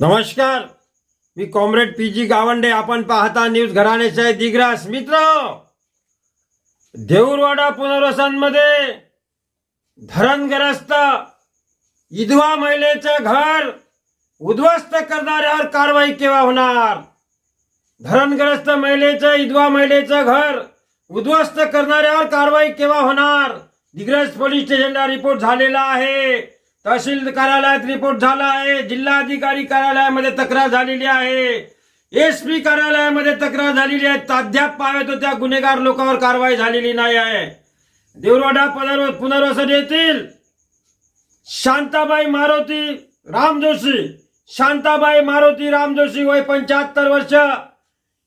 नमस्कार. मी comrade P G Gawande. आपण पाहता न्यूज घराण्याचे दिग्रास. मित्र देऊरवाडा पुनर्वसनमध्ये धरणग्रस्त विधवा महिलेचं घर उद्ध्वस्त करणाऱ्यावर कारवाई केव्हा होणार? धरणग्रस्त महिलेचं विधवा महिलेचं घर उद्ध्वस्त करणाऱ्यावर कारवाई केव्हा होणार? दिग्रस पोलीस स्टेशनला रिपोर्ट झालेला आहे. तहसील कार्यालयात रिपोर्ट झाला आहे. जिल्हाधिकारी कार्यालयामध्ये तक्रार झालेली आहे. एस पी कार्यालयामध्ये तक्रार झालेली आहे. अद्याप पाहतो त्या गुन्हेगार लोकांवर कारवाई झालेली नाही आहे. देवरोडा पुनर्व पुनर्वसन येथील शांताबाई मारुती राम जोशी शांताबाई मारुती राम जोशी वय पंच्याहत्तर वर्ष.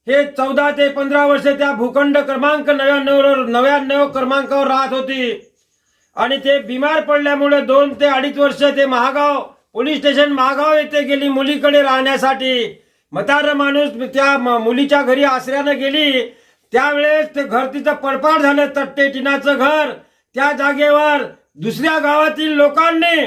हे चौदा ते पंधरा वर्ष त्या भूखंड क्रमांक नव्याण्णव नव्याण्णव क्रमांकावर राहत होती. आणि ते बिमार पडल्यामुळे दोन ते अडीच वर्ष ते महागाव पोलीस स्टेशन महागाव येथे गेली मुलीकडे राहण्यासाठी. म्हातारं माणूस त्या म- मुलीच्या घरी आसऱ्यानं गेली. त्यावेळेस ते घर तिचं पडपाड झालं तट्टे टिनाचं घर. त्या जागेवर दुसऱ्या गावातील लोकांनी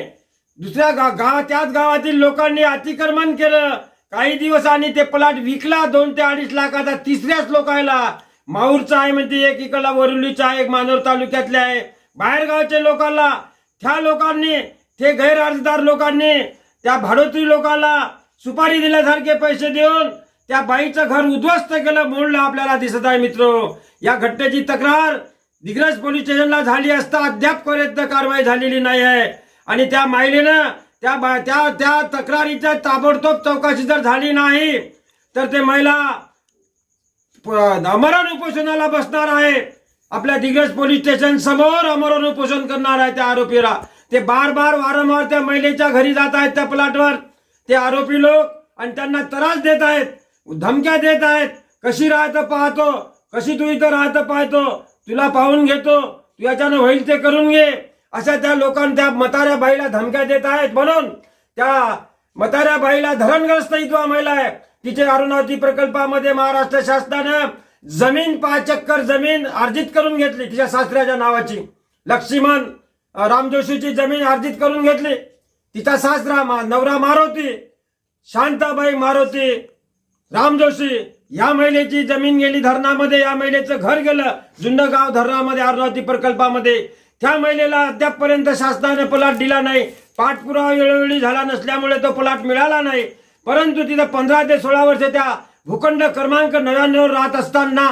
दुसऱ्या गा गाव त्याच गावातील लोकांनी अतिक्रमण केलं. काही दिवस आणि ते प्लॉट विकला दोन ते अडीच लाखाचा तिसऱ्याच लोकायला. माहूरचा आहे म्हणते एक इकडला वरुलीचा आहे एक मानोर तालुक्यातल्या आहे. बाहेरगावच्या लोकांना त्या लोकांनी ते गैरअर्जदार लोकांनी त्या भाडोत्री लोकांना सुपारी दिल्यासारखे पैसे देऊन त्या बाईचं घर उद्ध्वस्त केलं मोडलं आपल्याला दिसत आहे मित्र. या घटनेची तक्रार दिग्रज पोलीस स्टेशनला झाली असता अद्याप पर्यंत कारवाई झालेली नाही आहे. आणि त्या महिलेनं त्या त्या त्या तक्रारीच्या ताबडतोब चौकशी जर झाली नाही तर ते महिला अमरण उपोषणाला बसणार आहे. आपल्या दिग्रज पोलीस स्टेशन समोर अमरण उपोषण करणार आहे त्या आरोपीला. ते बार बार वारंवार त्या महिलेच्या घरी जात आहेत त्या प्लॉटवर. ते आरोपी लोक आणि त्यांना त्रास देत आहेत धमक्या देत आहेत. कशी राहतं पाहतो कशी तू इथं राहतं पाहतो. तुला पाहून घेतो तू याच्यानं होईल ते करून घे. अशा त्या लोकांना त्या मताऱ्या बाईला धमक्या देत आहेत म्हणून त्या मताऱ्या बाईला धरणग्रस्त विधवा महिला आहे. तिचे अरुणावती प्रकल्पामध्ये महाराष्ट्र शासनानं जमीन पाच चक्कर जमीन अर्जित करून घेतली तिच्या सासऱ्याच्या नावाची. लक्ष्मण रामजोशीची जमीन अर्जित करून घेतली. तिचा सासरा मा- नवरा मारुती शांताबाई मारुती रामजोशी या महिलेची जमीन गेली धरणामध्ये या महिलेचं घर गेलं जुन्नर गाव धरणामध्ये अरुणावती प्रकल्पामध्ये. त्या महिलेला अद्यापपर्यंत शासनाने पलाट दिला नाही. पाठपुरावा वेळोवेळी झाला नसल्यामुळे तो पलाट मिळाला नाही. परंतु तिथं पंधरा ते सोळा वर्ष त्या भूखंड क्रमांक नव्याण्णव राहत असताना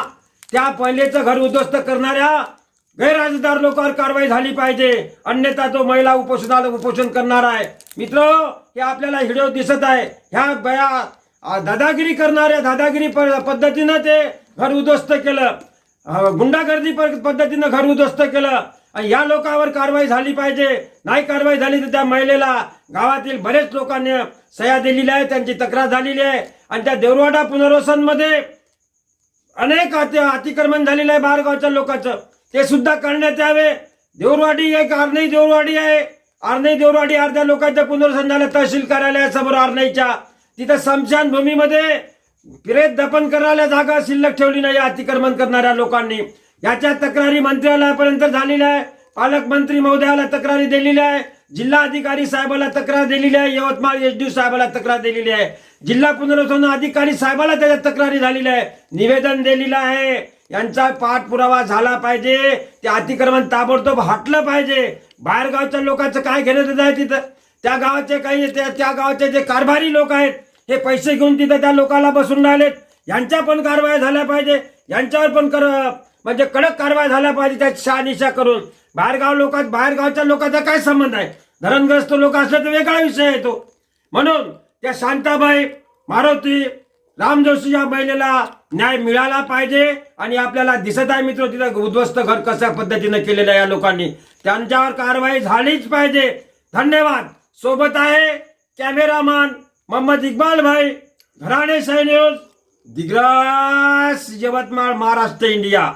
त्या पहिलेचं घर उद्ध्वस्त करणाऱ्या गैरराजदार लोकांवर कारवाई झाली पाहिजे. अन्यथा तो महिला उपोषणाला उपोषण करणार आहे. मित्र हे आपल्याला व्हिडिओ दिसत आहे. ह्या बया दादागिरी करणाऱ्या दादागिरी पद्धतीनं ते घर उद्ध्वस्त केलं. गुंडागर्दी पद्धतीनं घर उद्ध्वस्त केलं. आणि या लोकांवर कारवाई झाली पाहिजे. नाही कारवाई झाली तर त्या महिलेला गावातील बरेच लोकांनी सह्या दिलेल्या आहे त्यांची तक्रार झालेली आहे. आणि त्या देवरवाडा पुनर्वसनमध्ये अनेक अतिक्रमण झालेलं आहे बाहेरगावच्या लोकांचं. ते सुद्धा करण्यात यावे. देवरवाडी एक आर्नई देवरवाडी आहे. आर्नई देवरवाडी अर्ध्या लोकांच्या पुनर्वसन झालं तहसील कार्यालयासमोर आर्नईच्या. तिथं स्मशान भूमीमध्ये प्रेत दफन करायला जागा शिल्लक ठेवली नाही अतिक्रमण करणाऱ्या लोकांनी. याच्या तक्रारी मंत्रालयापर्यंत झालेल्या आहे. पालकमंत्री महोदयाला तक्रारी दिलेली आहे. जिल्हा अधिकारी साहेबाला तक्रार दिलेली आहे. यवतमाळ एसडी साहेबाला तक्रार दिलेली आहे. जिल्हा पुनर्वसन अधिकारी साहेबाला त्याच्यात तक्रारी झालेली आहे. निवेदन दिलेलं आहे. यांचा पाठपुरावा झाला पाहिजे. ते अतिक्रमण ताबडतोब हटलं पाहिजे. बाहेरगावच्या लोकांचं काय घेण्यात देणं आहे तिथं? त्या गावाचे काही त्या त्या गावाचे जे कारभारी लोक आहेत हे पैसे घेऊन तिथं त्या लोकांना बसून राहिलेत. यांच्या पण कारवाया झाल्या पाहिजे. यांच्यावर पण कर म्हणजे कडक कारवाई झाल्या पाहिजे त्यात शहानिशा करून. बाहेरगाव लोकात बाहेरगावच्या लोकांचा काय संबंध आहे? धरणग्रस्त लोक असले तर वेगळा विषय येतो म्हणून त्या शांताबाई मारुती राम जोशी या महिलेला न्याय मिळाला पाहिजे आणि आपल्याला दिसत आहे मित्र तिथं उद्ध्वस्त घर कशा पद्धतीनं केलेलं आहे या लोकांनी. त्यांच्यावर कारवाई झालीच पाहिजे. धन्यवाद. सोबत आहे कॅमेरामॅन मोहम्मद इक्बाल भाई घराणे न्यूज दिग्रास यवतमाळ महाराष्ट्र इंडिया.